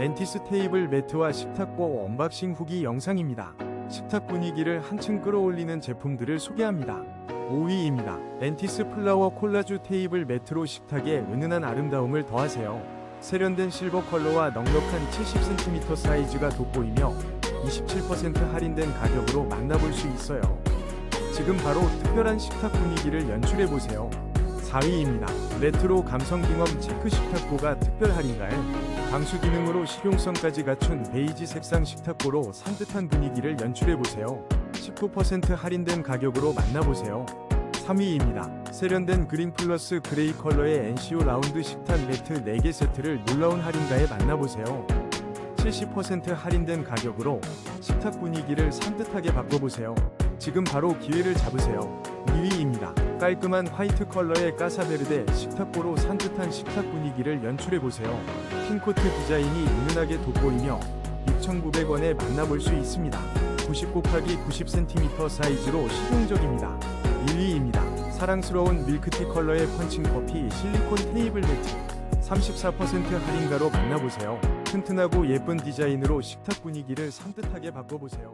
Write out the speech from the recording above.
렌티스 테이블 매트와 식탁보 언박싱 후기 영상입니다. 식탁 분위기를 한층 끌어올리는 제품들을 소개합니다. 5위입니다. 렌티스 플라워 콜라주 테이블 매트로 식탁에 은은한 아름다움을 더하세요. 세련된 실버 컬러와 넉넉한 70cm 사이즈가 돋보이며 27% 할인된 가격으로 만나볼 수 있어요. 지금 바로 특별한 식탁 분위기를 연출해보세요. 4위입니다. 레트로 감성 빙엄 체크 식탁보가 특별 할인가에 방수 기능으로 실용성까지 갖춘 베이지 색상 식탁보로 산뜻한 분위기를 연출해보세요. 19% 할인된 가격으로 만나보세요. 3위입니다. 세련된 그린 플러스 그레이 컬러의 NCO 라운드 식탁 매트 4개 세트를 놀라운 할인가에 만나보세요. 70% 할인된 가격으로 식탁 분위기를 산뜻하게 바꿔보세요. 지금 바로 기회를 잡으세요. 2위입니다. 깔끔한 화이트 컬러의 까사베르데 식탁보로 산뜻한 식탁 분위기를 연출해보세요. 핑코트 디자인이 은은하게 돋보이며 6,900원에 만나볼 수 있습니다. 90 곱하기 90cm 사이즈로 실용적입니다. 1위입니다. 사랑스러운 밀크티 컬러의 펀칭 커피 실리콘 테이블 매트 34% 할인가로 만나보세요. 튼튼하고 예쁜 디자인으로 식탁 분위기를 산뜻하게 바꿔보세요.